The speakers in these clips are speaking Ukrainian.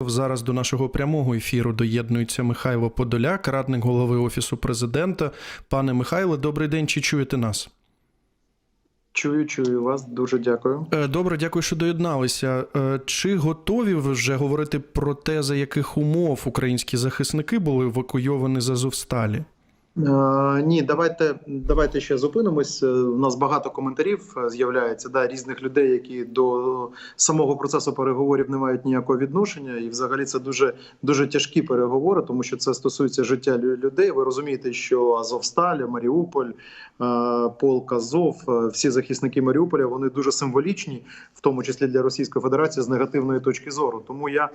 Зараз до нашого прямого ефіру доєднується Михайло Подоляк, радник голови Офісу президента. Пане Михайле, добрий день. Чи чуєте нас? Чую, чую вас. Дуже дякую. Е, Добре, дякую, що доєдналися. Е, Чи готові ви вже говорити про те, за яких умов українські захисники були евакуйовані з Азовсталі? Е, ні, давайте давайте ще зупинимось. Е, У нас багато коментарів е, з'являється да, різних людей, які до самого процесу переговорів не мають ніякого відношення. І взагалі це дуже дуже тяжкі переговори, тому що це стосується життя людей. Ви розумієте, що Азовсталь, Маріуполь, полк Азов, всі захисники Маріуполя вони дуже символічні, в тому числі для Російської Федерації з негативної точки зору. Тому я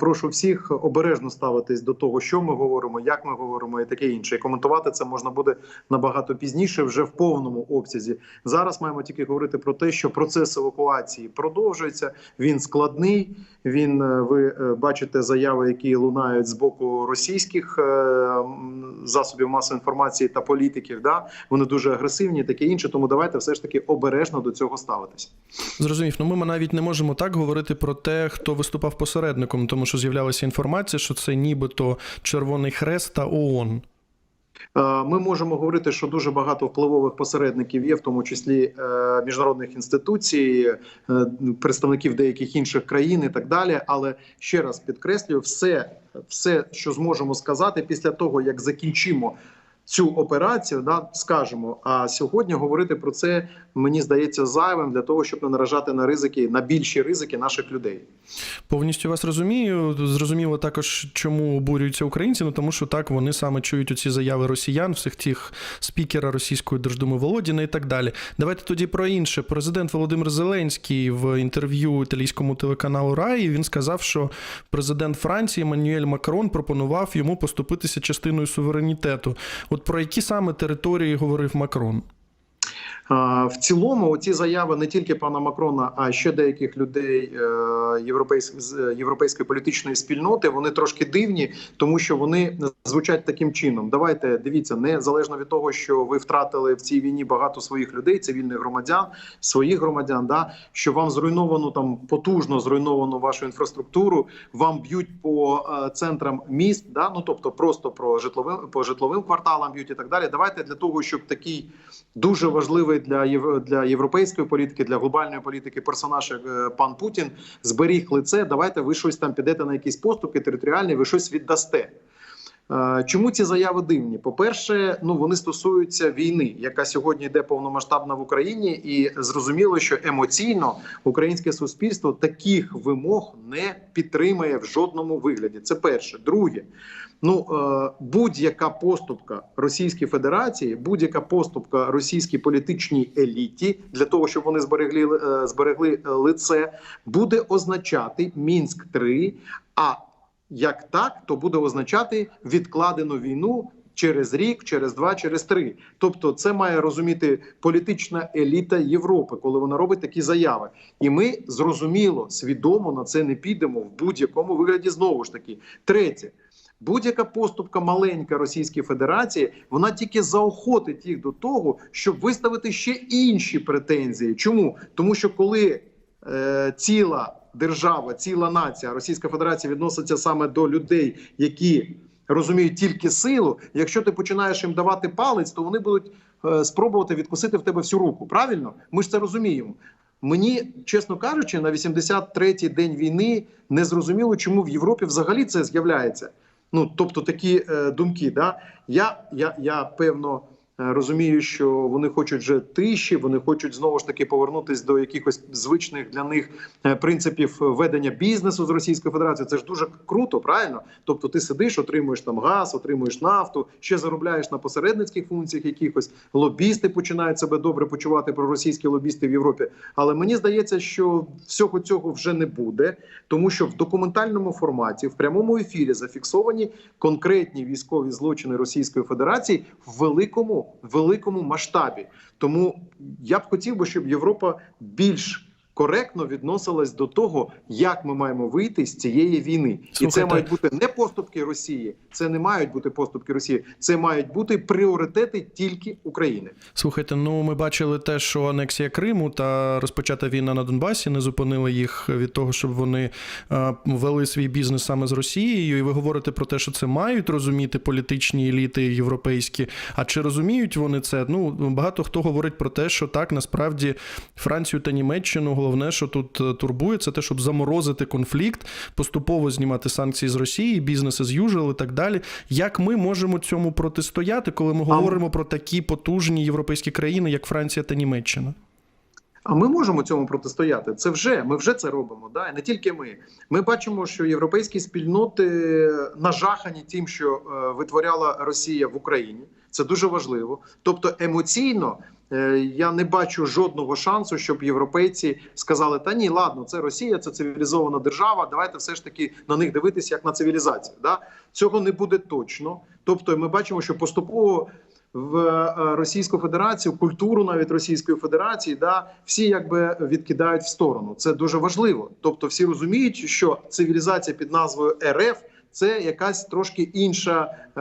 прошу всіх обережно ставитись до того, що ми говоримо, як ми говоримо, і таке інше. І коментувати це можна буде набагато пізніше, вже в повному обсязі. Зараз маємо тільки говорити про те, що процес евакуації продовжується. Він складний. Він е, ви е, бачите заяви, які лунають з боку російських е, засобів масової інформації та політиків. Да вони дуже агресивні, таке інше. Тому давайте все ж таки обережно до цього ставитись. Зрозумів, ну ми навіть не можемо так говорити про те, хто виступав посередником, тому що з'являлася інформація, що це нібито Червоний Хрест та ООН. Е, Ми можемо говорити, що дуже багато впливових посередників є, в тому числі е, міжнародних інституцій, е, представників деяких інших країн і так далі. Але ще раз підкреслюю, все, все, що зможемо сказати після того, як закінчимо. Цю операцію да скажемо. А сьогодні говорити про це мені здається зайвим для того, щоб не наражати на ризики на більші ризики наших людей. Повністю вас розумію. Зрозуміло також, чому обурюються українці. Ну тому що так вони саме чують оці заяви росіян, всіх тих спікера Російської Держдуми Володіна і так далі. Давайте тоді про інше. Президент Володимир Зеленський в інтерв'ю італійському телеканалу Раї він сказав, що президент Франції Еммануель Макрон пропонував йому поступитися частиною суверенітету. От про які саме території говорив Макрон? В цілому, оці заяви не тільки пана Макрона, а ще деяких людей е, з е, європейської політичної спільноти. Вони трошки дивні, тому що вони звучать таким чином. Давайте дивіться, незалежно від того, що ви втратили в цій війні багато своїх людей, цивільних громадян, своїх громадян, да що вам зруйновано там потужно зруйновано вашу інфраструктуру. Вам б'ють по е, центрам міст, да ну тобто просто про житловим по житловим кварталам б'ють і так далі. Давайте для того, щоб такий дуже важливий для єв... для європейської політики, для глобальної політики персонаж е, пан Путін зберіг лице. Давайте ви щось там підете на якісь поступки територіальні, ви щось віддасте. Е, Чому ці заяви дивні? По-перше, ну вони стосуються війни, яка сьогодні йде повномасштабна в Україні, і зрозуміло, що емоційно українське суспільство таких вимог не підтримує в жодному вигляді. Це перше. Друге, ну е, будь-яка поступка Російській Федерації, будь-яка поступка російській політичній еліті для того, щоб вони зберегли е, зберегли лице, буде означати мінськ 3 А як так, то буде означати відкладену війну. Через рік, через два, через три. Тобто, це має розуміти політична еліта Європи, коли вона робить такі заяви. І ми зрозуміло, свідомо на це не підемо в будь-якому вигляді. Знову ж таки, третє. Будь-яка поступка маленька Російської Федерації, вона тільки заохотить їх до того, щоб виставити ще інші претензії. Чому? Тому що коли е, ціла держава, ціла нація Російська Федерація відноситься саме до людей, які розуміють тільки силу. Якщо ти починаєш їм давати палець, то вони будуть е, спробувати відкусити в тебе всю руку. Правильно? Ми ж це розуміємо. Мені, чесно кажучи, на 83-й день війни не зрозуміло, чому в Європі взагалі це з'являється. Ну тобто такі е, думки. Да? Я, я, я певно. Е, Розумію, що вони хочуть вже тиші, вони хочуть знову ж таки повернутися до якихось звичних для них е, принципів ведення бізнесу з Російською Федерацією. Це ж дуже круто, правильно? Тобто, ти сидиш, отримуєш там газ, отримуєш нафту, ще заробляєш на посередницьких функціях якихось. Лобісти починають себе добре почувати про російські лобісти в Європі. Але мені здається, що всього цього вже не буде, тому що в документальному форматі, в прямому ефірі зафіксовані конкретні військові злочини Російської Федерації в великому великому масштабі. Тому я б хотів би, щоб Європа більш коректно відносилась до того, як ми маємо вийти з цієї війни, і це мають бути не поступки Росії. Це не мають бути поступки Росії. Це мають бути пріоритети тільки України. Слухайте, ну ми бачили те, що анексія Криму та розпочата війна на Донбасі не зупинила їх від того, щоб вони е, вели свій бізнес саме з Росією. І ви говорите про те, що це мають розуміти політичні еліти європейські. А чи розуміють вони це? Ну багато хто говорить про те, що так насправді Францію та Німеччину головне, що тут е, турбує, це те, щоб заморозити конфлікт, поступово знімати санкції з Росії, бізнес as usual і так далі. Як ми можемо цьому протистояти, коли ми А- говоримо про такі потужні європейські країни, як Франція та Німеччина? А ми можемо цьому протистояти. Це вже ми вже це робимо. Да? І не тільки ми. Ми бачимо, що європейські спільноти нажахані тим, що е, витворяла Росія в Україні. Це дуже важливо. Тобто емоційно. Е, Я не бачу жодного шансу, щоб європейці сказали: та ні, ладно, це Росія, це цивілізована держава. Давайте все ж таки на них дивитися як на цивілізацію. Да? Цього не буде точно. Тобто, ми бачимо, що поступово в е, Російську Федерацію, культуру навіть Російської Федерації, да всі якби відкидають в сторону. Це дуже важливо. Тобто, всі розуміють, що цивілізація під назвою РФ. Це якась трошки інша, е,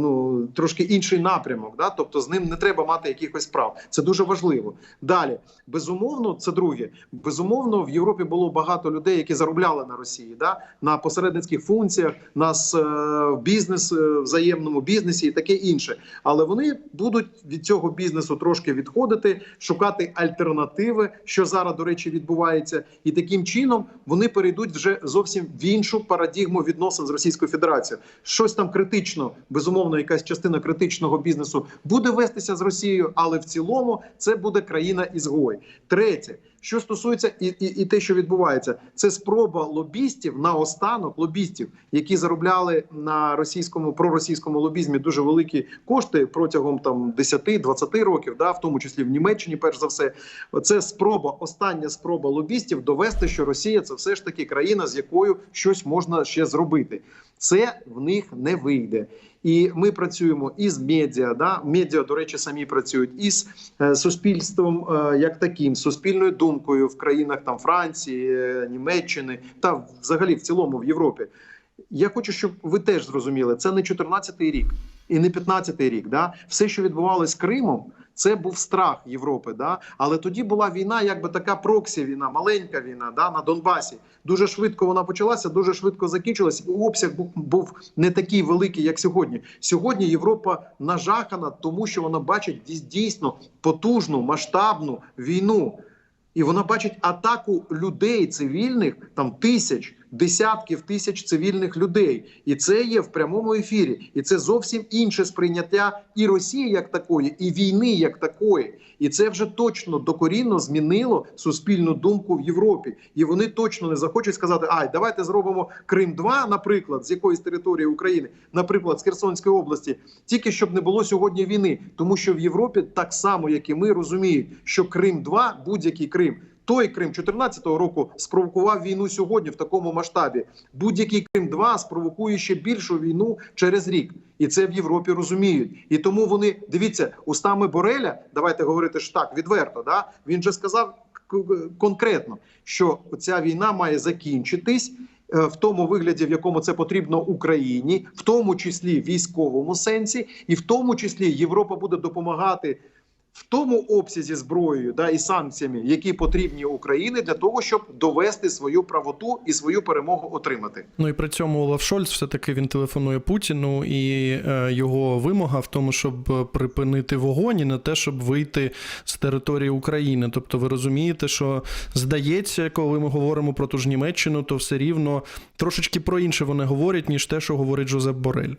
ну трошки інший напрямок. Да? Тобто з ним не треба мати якихось прав. Це дуже важливо. Далі, безумовно, це друге. Безумовно, в Європі було багато людей, які заробляли на Росії, да? на посередницьких функціях, на с- е, бізнес е, взаємному бізнесі і таке інше. Але вони будуть від цього бізнесу трошки відходити, шукати альтернативи, що зараз, до речі, відбувається, і таким чином вони перейдуть вже зовсім в іншу парадігму відносин з Російською Федерацією. Щось там критично, безумовно, якась частина критичного бізнесу буде вестися з Росією, але в цілому це буде країна ізгой. Третє. Що стосується і, і, і те, що відбувається, це спроба лобістів наостанок лобістів, які заробляли на російському проросійському лобізмі дуже великі кошти протягом там 10-20 років, да, в тому числі в Німеччині, перш за все, це спроба, остання спроба лобістів довести, що Росія це все ж таки країна, з якою щось можна ще зробити. Це в них не вийде. І ми працюємо із медіа. Да? Медіа, до речі, самі працюють із е, суспільством е, як таким, суспільною думкою в країнах там Франції, е, Німеччини та взагалі в цілому в Європі. Я хочу, щоб ви теж зрозуміли, це не 14-й рік і не 15-й рік. Да? Все, що відбувалося з Кримом, це був страх Європи. Да? Але тоді була війна, якби така проксі війна, маленька війна да? на Донбасі. Дуже швидко вона почалася, дуже швидко закінчилась. І обсяг був, був не такий великий, як сьогодні. Сьогодні Європа нажахана, тому що вона бачить дій- дійсно потужну масштабну війну. І вона бачить атаку людей цивільних, там тисяч, десятків тисяч цивільних людей. І це є в прямому ефірі. І це зовсім інше сприйняття і Росії як такої, і війни як такої. І це вже точно докорінно змінило суспільну думку в Європі. І вони точно не захочуть сказати: ай, давайте зробимо Крим 2 наприклад, з якоїсь території України, наприклад, з Херсонської області, тільки щоб не було сьогодні війни, тому що в Європі так само, як і ми, розуміють, що Крим 2 будь-який Крим. Той Крим 14-го року спровокував війну сьогодні в такому масштабі. Будь-який Крим 2 спровокує ще більшу війну через рік, і це в Європі розуміють. І тому вони дивіться устами Бореля. Давайте говорити ж так відверто. Да він же сказав конкретно, що ця війна має закінчитись. е, В тому вигляді, в якому це потрібно Україні, в тому числі військовому сенсі, і в тому числі Європа буде допомагати в тому обсязі зброєю да і санкціями, які потрібні Україні для того, щоб довести свою правоту і свою перемогу отримати. Ну і при цьому Олаф Шольц все-таки він телефонує Путіну, і е, його вимога в тому, щоб е, припинити вогонь і не те, щоб вийти з території України. Тобто, ви розумієте, що здається, коли ми говоримо про ту ж Німеччину, то все рівно трошечки про інше вони говорять, ніж те, що говорить Жозеп Борель.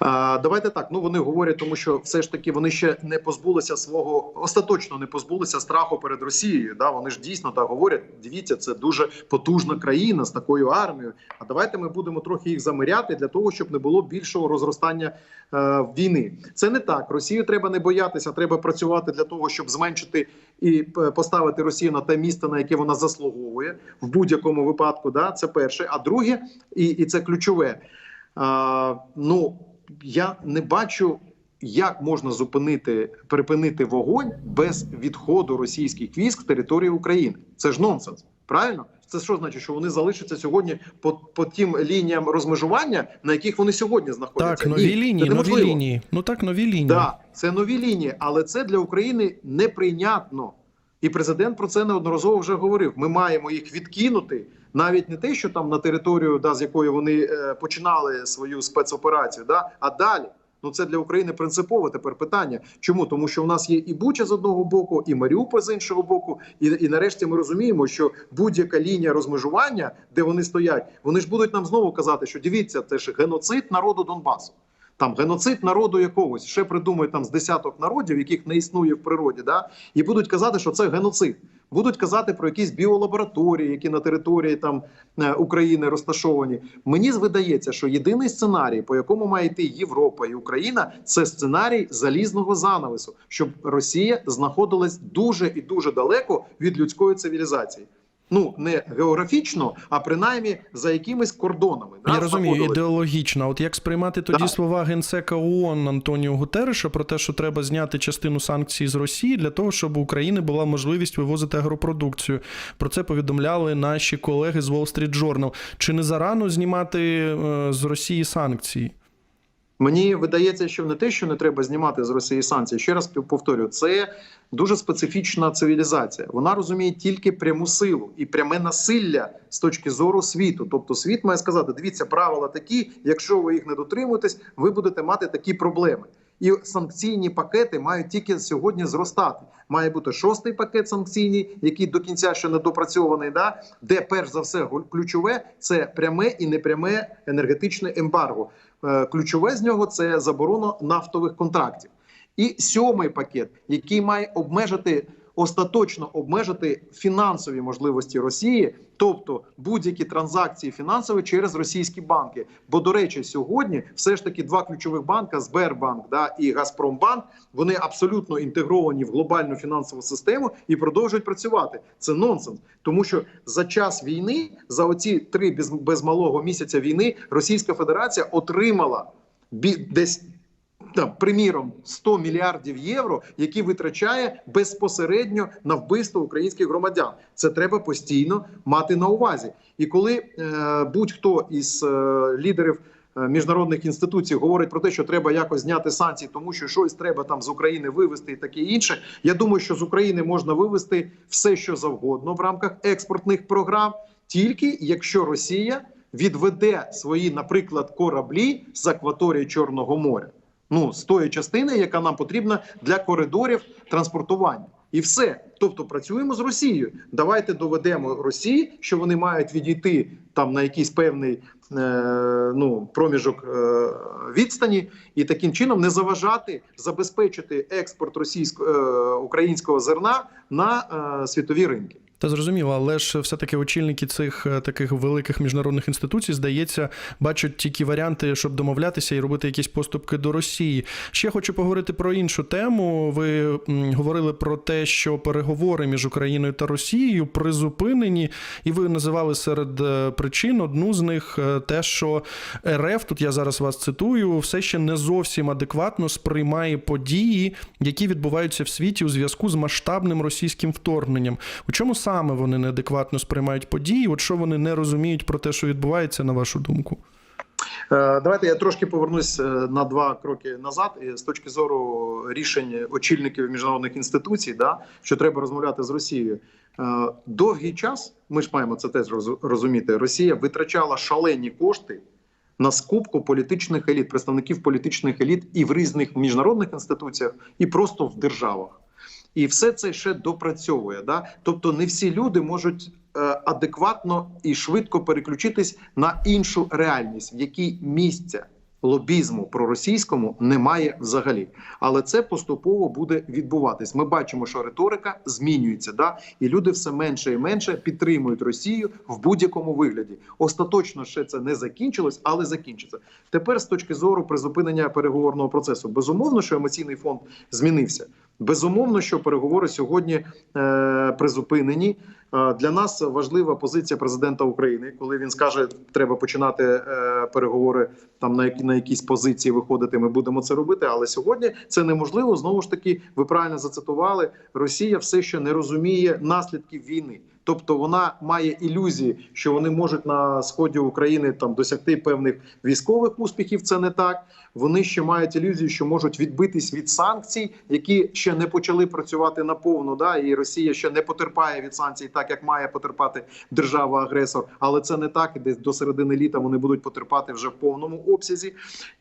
Давайте так. Ну вони говорять, тому що все ж таки вони ще не позбулися свого остаточно не позбулися страху перед Росією. Да, вони ж дійсно так говорять. Дивіться, це дуже потужна країна з такою армією. А давайте ми будемо трохи їх замиряти для того, щоб не було більшого розростання е, війни. Це не так. Росію треба не боятися, треба працювати для того, щоб зменшити і е, поставити Росію на те місце, на яке вона заслуговує в будь-якому випадку. Да, це перше. А друге, і, і це ключове. А, ну я не бачу як можна зупинити припинити вогонь без відходу російських військ з території України? Це ж нонсенс, правильно? Це що значить, що вони залишаться сьогодні по, по тим лініям розмежування, на яких вони сьогодні знаходяться? Так, нові Ні, лінії, нові лінії. Ну так, нові лінії. Так, це нові лінії, але це для України неприйнятно. І президент про це неодноразово вже говорив. Ми маємо їх відкинути навіть не те, що там на територію, да, з якої вони е, починали свою спецоперацію, да, а далі. Ну це для України принципове тепер питання. Чому? Тому що у нас є і Буча з одного боку, і Маріуполь з іншого боку. І, і нарешті ми розуміємо, що будь-яка лінія розмежування, де вони стоять, вони ж будуть нам знову казати, що дивіться, це ж геноцид народу Донбасу. Там геноцид народу якогось ще придумають там з десяток народів, яких не існує в природі, да і будуть казати, що це геноцид. Будуть казати про якісь біолабораторії, які на території там е, України розташовані. Мені видається, що єдиний сценарій, по якому має йти Європа і Україна, це сценарій залізного занавесу, щоб Росія знаходилась дуже і дуже далеко від людської цивілізації. Ну не географічно, а принаймні за якимись кордонами. да, розумію, знаходилась. ідеологічно. От як сприймати тоді Так. слова генсека ООН Антоніо Гутерреша про те, що треба зняти частину санкцій з Росії для того, щоб у України була можливість вивозити агропродукцію. Про це повідомляли наші колеги з Wall Street Journal. Чи не зарано знімати е, з Росії санкції? Мені видається, що не те, що не треба знімати з Росії санкції. Ще раз повторюю, це дуже специфічна цивілізація. Вона розуміє тільки пряму силу і пряме насилля з точки зору світу. Тобто, світ має сказати: дивіться, правила такі. Якщо ви їх не дотримуєтесь, ви будете мати такі проблеми. І санкційні пакети мають тільки сьогодні зростати. Має бути шостий пакет санкційний, який до кінця ще не допрацьований. Да? Де перш за все ключове це пряме і непряме енергетичне ембарго. Е, Ключове з нього це заборона нафтових контрактів. І сьомий пакет, який має обмежити остаточно обмежити фінансові можливості Росії, тобто будь-які транзакції фінансові через російські банки. Бо до речі, сьогодні все ж таки два ключових банка Сбербанк да і Газпромбанк. Вони абсолютно інтегровані в глобальну фінансову систему і продовжують працювати. Це нонсенс, тому що за час війни, за оці три без, без малого місяця війни, Російська Федерація отримала бі, десь там, приміром 100 мільярдів євро, які витрачає безпосередньо на вбивство українських громадян. Це треба постійно мати на увазі. І коли е, будь-хто із е, лідерів е, міжнародних інституцій говорить про те, що треба якось зняти санкції, тому що щось треба там з України вивести і таке інше. Я думаю, що з України можна вивести все, що завгодно в рамках експортних програм, тільки якщо Росія відведе свої, наприклад, кораблі з акваторії Чорного моря. Ну, з тої частини, яка нам потрібна для коридорів транспортування, і все. Тобто працюємо з Росією. Давайте доведемо Росії, що вони мають відійти там на якийсь певний е, ну, проміжок е, відстані, і таким чином не заважати забезпечити експорт російського е, українського зерна на е, світові ринки. Та зрозуміло, але ж все-таки очільники цих е, таких великих міжнародних інституцій, здається, бачать тільки варіанти, щоб домовлятися і робити якісь поступки до Росії. Ще хочу поговорити про іншу тему. Ви говорили про те, що переговори між Україною та Росією призупинені, і ви називали серед е, причин одну з них е, те, що РФ, тут я зараз вас цитую, все ще не зовсім адекватно сприймає події, які відбуваються в світі у зв'язку з масштабним російським вторгненням. У чому саме вони неадекватно сприймають події? От що вони не розуміють про те, що відбувається, на вашу думку? Е, Давайте я трошки повернусь е, на два кроки назад. І з точки зору рішень очільників міжнародних інституцій, да, що треба розмовляти з Росією. Е, Довгий час ми ж маємо це теж роз- розуміти. Росія витрачала шалені кошти на скупку політичних еліт, представників політичних еліт і в різних міжнародних інституціях, і просто в державах. І все це ще допрацьовує. Да? Тобто, не всі люди можуть е, адекватно і швидко переключитись на іншу реальність, в якій місця лобізму проросійському немає взагалі. Але це поступово буде відбуватись. Ми бачимо, що риторика змінюється, да? і люди все менше і менше підтримують Росію в будь-якому вигляді. Остаточно ще це не закінчилось, але закінчиться. Тепер з точки зору призупинення переговорного процесу, безумовно, що емоційний фонд змінився. Безумовно, що переговори сьогодні е, призупинені. Для нас важлива позиція президента України, коли він скаже, треба починати е, переговори там на які на якісь позиції виходити. Ми будемо це робити. Але сьогодні це неможливо. Знову ж таки, ви правильно зацитували. Росія все ще не розуміє наслідків війни. Тобто вона має ілюзії, що вони можуть на сході України там досягти певних військових успіхів. Це не так. Вони ще мають ілюзію, що можуть відбитись від санкцій, які ще не почали працювати наповну. Да, і Росія ще не потерпає від санкцій, так як має потерпати держава-агресор. Але це не так. І десь до середини літа вони будуть потерпати вже в повному обсязі.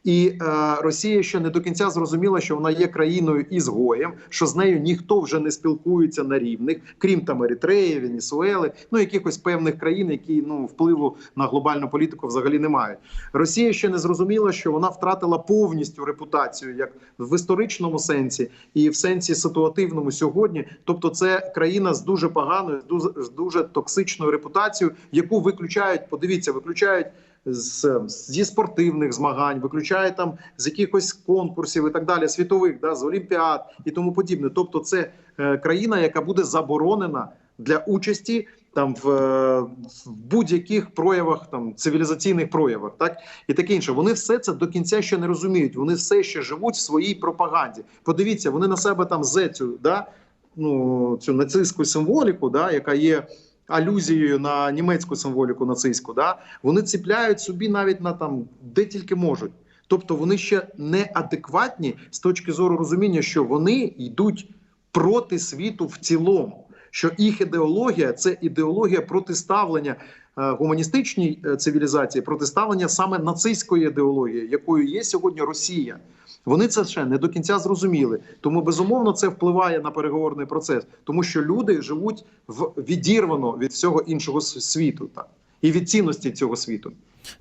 І е, Росія ще не до кінця зрозуміла, що вона є країною ізгоєм, що з нею ніхто вже не спілкується на рівних, крім там Еритреї, Венесуели, ну якихось певних країн, які ну впливу на глобальну політику взагалі не мають. Росія ще не зрозуміла, що вона втратила повністю репутацію, як в історичному сенсі, і в сенсі ситуативному сьогодні. Тобто, це країна з дуже поганою, з дуже, дуже токсичною репутацією, яку виключають. Подивіться, виключають. З зі спортивних змагань, виключає там з якихось конкурсів і так далі, світових, да, з олімпіад і тому подібне. Тобто, це е, країна, яка буде заборонена для участі там в, е, в будь-яких проявах, там цивілізаційних проявах, так і таке інше. Вони все це до кінця ще не розуміють. Вони все ще живуть в своїй пропаганді. Подивіться, вони на себе там зецю, да ну цю нацистську символіку, да, яка є. Алюзією на німецьку символіку нацистську, да вони ціпляють собі навіть на там де тільки можуть. Тобто вони ще неадекватні з точки зору розуміння, що вони йдуть проти світу в цілому. Що їх ідеологія це ідеологія протиставлення е, гуманістичній е, цивілізації, протиставлення саме нацистської ідеології, якою є сьогодні Росія. Вони це ще не до кінця зрозуміли. Тому безумовно це впливає на переговорний процес, тому що люди живуть в відірвано від всього іншого світу, так і від цінності цього світу.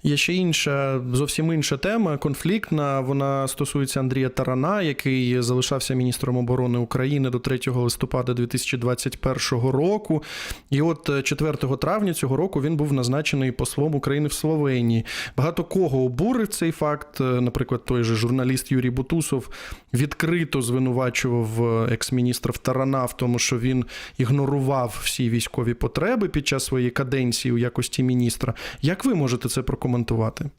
Є ще інша, зовсім інша тема, конфліктна. Вона стосується Андрія Тарана, який залишався міністром оборони України до 3 листопада 2021 року. І от е, 4 травня цього року він був назначений послом України в Словенії. Багато кого обурив цей факт. Е, Наприклад, той же журналіст Юрій Бутусов відкрито звинувачував е, екс-міністра Тарана в тому, що він ігнорував всі військові потреби під час своєї каденції у якості міністра. Як ви можете це прокоментувати?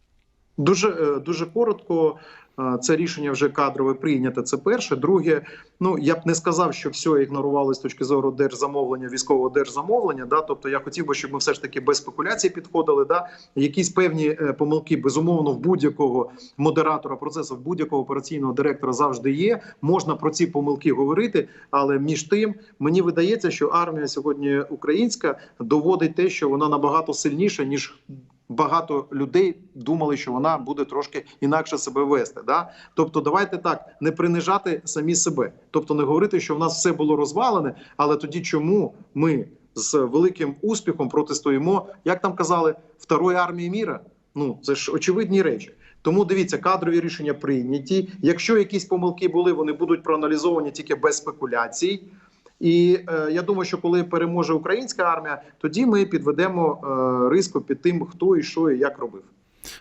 Дуже е, дуже коротко. е, Це рішення вже кадрове прийнято. Це перше. Друге, ну я б не сказав, що все ігнорували з точки зору держзамовлення, військового держзамовлення. Да, тобто я хотів би, щоб ми все ж таки без спекуляцій підходили. Да, якісь певні е, помилки безумовно в будь-якого модератора процесу, в будь-якого операційного директора завжди є. Можна про ці помилки говорити, але між тим мені видається, що армія сьогодні українська доводить те, що вона набагато сильніша ніж багато людей думали, що вона буде трошки інакше себе вести. Да? Тобто, давайте так не принижати самі себе, тобто не говорити, що в нас все було розвалене, але тоді чому ми з великим успіхом протистоїмо, як там казали, второї армії міра? Ну це ж очевидні речі. Тому дивіться, кадрові рішення прийняті. Якщо якісь помилки були, вони будуть проаналізовані тільки без спекуляцій. І е, я думаю, що коли переможе українська армія, тоді ми підведемо е, риску під тим, хто і що і як робив.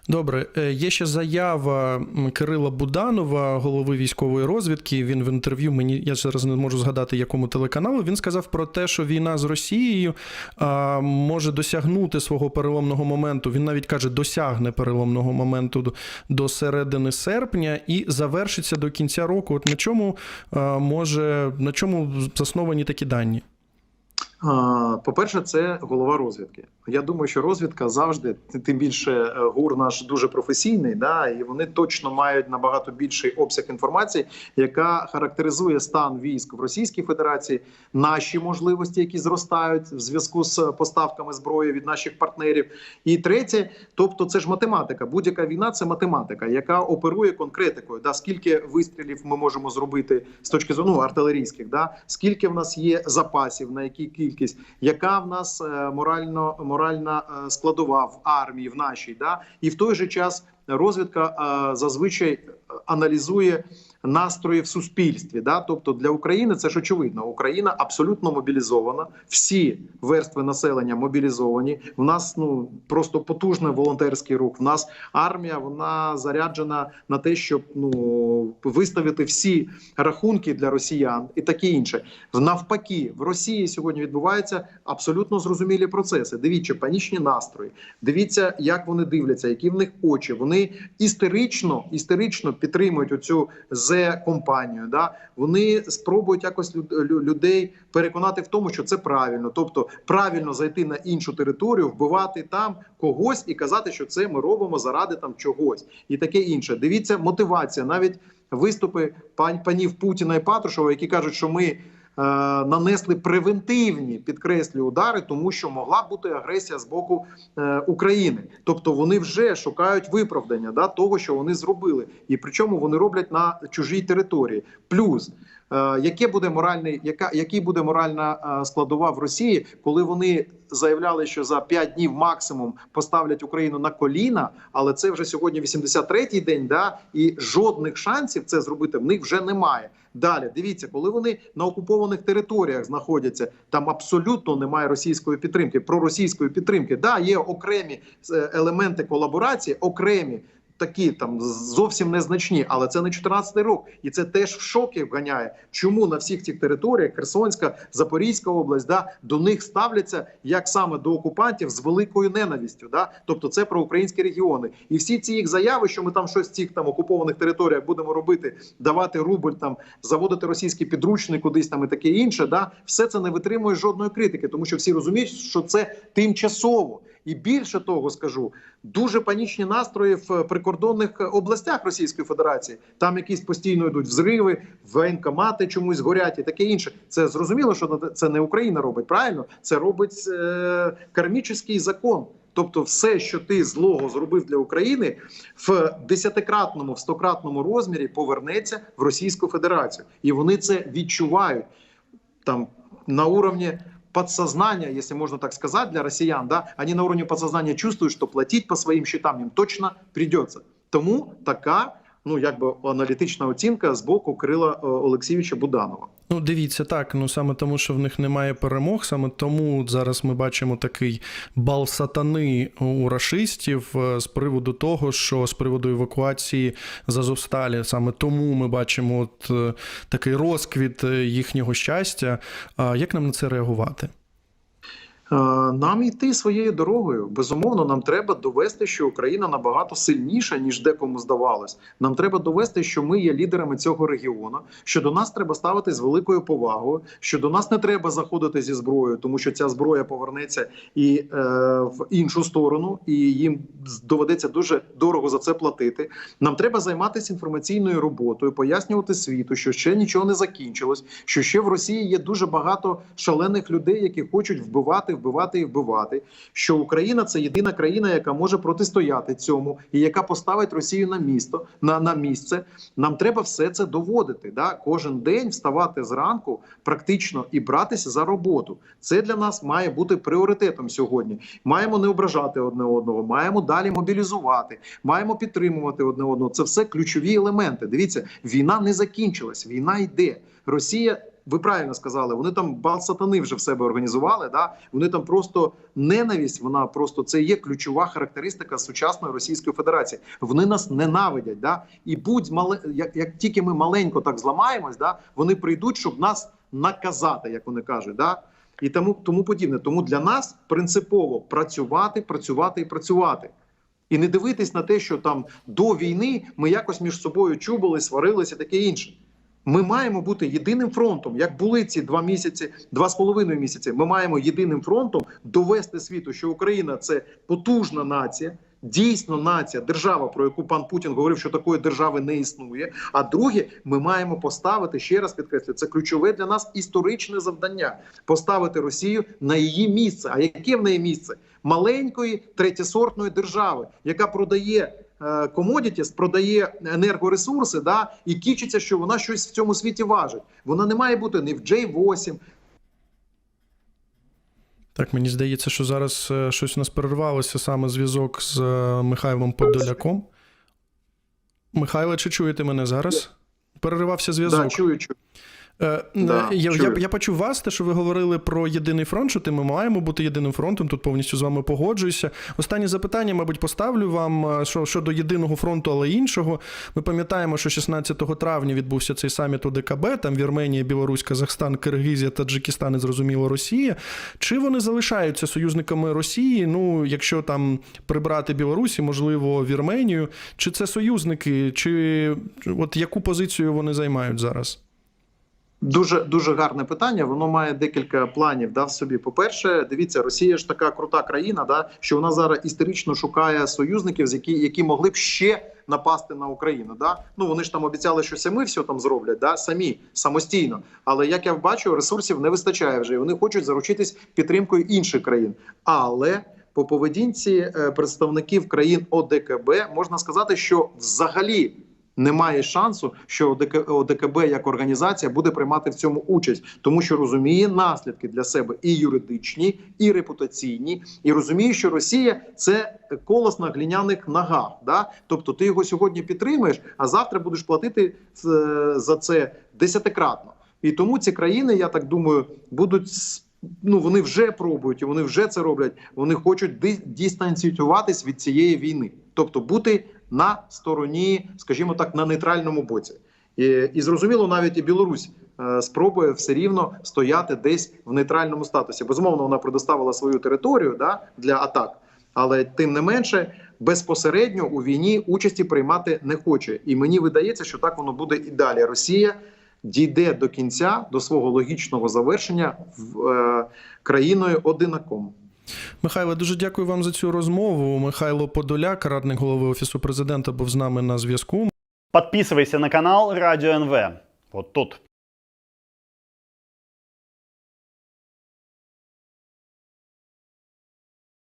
Добре, Е, є ще заява Кирила Буданова, голови військової розвідки. Він в інтерв'ю мені я зараз не можу згадати, якому телеканалу. Він сказав про те, що війна з Росією а, може досягнути свого переломного моменту. Він навіть каже, досягне переломного моменту до, середини серпня і завершиться до кінця року. От на чому а, може на чому засновані такі дані? По-перше, це голова розвідки. Я думаю, що розвідка завжди, тим більше е, ГУР наш дуже професійний, да, і вони точно мають набагато більший обсяг інформації, яка характеризує стан військ в Російській Федерації, наші можливості, які зростають в зв'язку з поставками зброї від наших партнерів. І третє, тобто, це ж математика. Будь-яка війна це математика, яка оперує конкретикою. Да, скільки вистрілів ми можемо зробити з точки зору ну, артилерійських, да, скільки в нас є запасів, на якій кількість, яка в нас е, морально моральна е, складова в армії, в нашій, да, і в той же час розвідка е, зазвичай аналізує настрої в суспільстві. Да? Тобто для України це ж очевидно. Україна абсолютно мобілізована, всі верстви населення мобілізовані. В нас ну просто потужний волонтерський рух. В нас армія вона заряджена на те, щоб ну виставити всі рахунки для росіян і таке інше. Навпаки, в Росії сьогодні відбуваються абсолютно зрозумілі процеси. Дивіться, панічні настрої. Дивіться, як вони дивляться, які в них очі. Вони істерично, істерично підтримують оцю зе компанію. Да? Вони спробують якось люд- людей переконати в тому, що це правильно, тобто правильно зайти на іншу територію, вбивати там когось і казати, що це ми робимо заради там чогось, і таке інше. Дивіться, мотивація, навіть виступи пан панів Путіна і Патрушева, які кажуть, що ми. Е, Нанесли превентивні підкреслю удари, тому що могла бути агресія з боку е, України. Тобто вони вже шукають виправдання да, того, що вони зробили, і причому вони роблять на чужій території. Плюс е, яке буде моральний, яка який буде моральна складова в Росії, коли вони заявляли, що за 5 днів максимум поставлять Україну на коліна, але це вже сьогодні 83-й день, да і жодних шансів це зробити в них вже немає. Далі дивіться, коли вони на окупованих територіях знаходяться, там абсолютно немає російської підтримки, проросійської підтримки. Да, є окремі е, елементи колаборації, окремі. Такі там зовсім незначні, але це не 14 рок, і це теж в шоки вганяє. Чому на всіх цих територіях Херсонська, Запорізька область, да до них ставляться як саме до окупантів з великою ненавистю. Да, тобто це про українські регіони, і всі ці їх заяви, що ми там щось в цих там окупованих територіях будемо робити, давати рубль, там заводити російські підручники кудись там і таке інше. Да, все це не витримує жодної критики, тому що всі розуміють, що це тимчасово. І більше того скажу, дуже панічні настрої в прикордонних областях Російської Федерації. Там якісь постійно йдуть взриви, воєнкомати чомусь горять і таке інше. Це зрозуміло, що це не Україна робить. Правильно, це робить е, кармічний закон. Тобто, все, що ти злого зробив для України, в десятикратному, в стократному розмірі повернеться в Російську Федерацію, і вони це відчувають там на уровне подсознания, если можно так сказать, для россиян, да, они на уровне подсознания чувствуют, что платить по своим счетам им точно придется. Тому така, ну якби аналітична оцінка з боку Крила е, Олексійовича Буданова. Ну, дивіться, так. Ну саме тому, що в них немає перемог, саме тому зараз ми бачимо такий бал сатани у рашистів е, з приводу того, що з приводу евакуації з Азовсталі, саме тому ми бачимо от е, такий розквіт їхнього щастя. Як нам на це реагувати? Е, Нам йти своєю дорогою. Безумовно, нам треба довести, що Україна набагато сильніша, ніж декому здавалось. Нам треба довести, що ми є лідерами цього регіону, що до нас треба ставити з великою повагою, що до нас не треба заходити зі зброєю, тому що ця зброя повернеться і е, в іншу сторону, і їм доведеться дуже дорого за це платити. Нам треба займатися інформаційною роботою, пояснювати світу, що ще нічого не закінчилось, що ще в Росії є дуже багато шалених людей, які хочуть вбивати, вбивати і вбивати. Що Україна це єдина країна, яка може протистояти цьому, і яка поставить Росію на місто на, на місце. Нам треба все це доводити. Да? Кожен день вставати зранку практично і братися за роботу. Це для нас має бути пріоритетом сьогодні. Маємо не ображати одне одного, маємо далі мобілізувати, маємо підтримувати одне одного. Це все ключові елементи. Дивіться, війна не закінчилась, війна йде. Росія. Ви правильно сказали, вони там бал сатани вже в себе організували. Да? Вони там просто ненависть. Вона просто це є ключова характеристика сучасної Російської Федерації. Вони нас ненавидять. Да? І будь мале, як, як тільки ми маленько так зламаємось, да? вони прийдуть, щоб нас наказати, як вони кажуть. Да? І тому, тому подібне. Тому для нас принципово працювати, працювати і працювати. І не дивитись на те, що там до війни ми якось між собою чубили, сварилися, таке інше. Ми маємо бути єдиним фронтом, як були ці два місяці, два з половиною місяці. Ми маємо єдиним фронтом довести світу, що Україна це потужна нація, дійсно нація, держава, про яку пан Путін говорив, що такої держави не існує. А друге, ми маємо поставити ще раз підкреслю, це ключове для нас історичне завдання поставити Росію на її місце. А яке в неї місце? Маленької третєсортної держави, яка продає комодітіс, продає енергоресурси, да, і кічиться, що вона щось в цьому світі важить. Вона не має бути ні в J8. Так, мені здається, що зараз е, щось у нас перервалося саме зв'язок з е, Михайлом Подоляком. Михайле, чи чуєте мене зараз? Переривався зв'язок. Да, чую, чую. Е, Да, я, я, чую. я почув вас, те, що ви говорили про єдиний фронт, що ти ми маємо бути єдиним фронтом. Тут повністю з вами погоджуюся. Останнє запитання, мабуть, поставлю вам е, що, щодо єдиного фронту, але іншого. Ми пам'ятаємо, що 16 травня відбувся цей саміт ОДКБ, там Вірменія, Білорусь, Казахстан, Киргизія, Таджикистан і зрозуміло Росія. Чи вони залишаються союзниками Росії? Ну, якщо там прибрати Білорусі, можливо, Вірменію, чи це союзники, чи от яку позицію вони займають зараз? Дуже дуже гарне питання. Воно має декілька планів да, в собі. По-перше, дивіться, Росія ж така крута країна, да, що вона зараз історично шукає союзників, з які, які могли б ще напасти на Україну. Да? Ну вони ж там обіцяли, що самі все там зроблять, да, самі самостійно. Але як я бачу, ресурсів не вистачає вже. і Вони хочуть заручитись підтримкою інших країн. Але по поведінці е, представників країн ОДКБ можна сказати, що взагалі немає шансу, що ОДК, ОДКБ як організація буде приймати в цьому участь, тому що розуміє наслідки для себе і юридичні, і репутаційні, і розуміє, що Росія це колос на глиняних ногах. Да? Тобто ти його сьогодні підтримуєш, а завтра будеш платити е, за це десятикратно. І тому ці країни, я так думаю, будуть ну вони вже пробують вони вже це роблять. Вони хочуть дистанціюватись від цієї війни, тобто бути на стороні, скажімо так, на нейтральному боці. І, і зрозуміло, навіть і Білорусь е, спробує все рівно стояти десь в нейтральному статусі. Безумовно, вона предоставила свою територію да, для атак, але тим не менше безпосередньо у війні участі приймати не хоче. І мені видається, що так воно буде і далі. Росія дійде до кінця, до свого логічного завершення в е, країною одинаком. Михайло, дуже дякую вам за цю розмову. Михайло Подоляк, радник голови офісу президента, був з нами на зв'язку. Подписывайся на канал Радио НВ. Вот тут.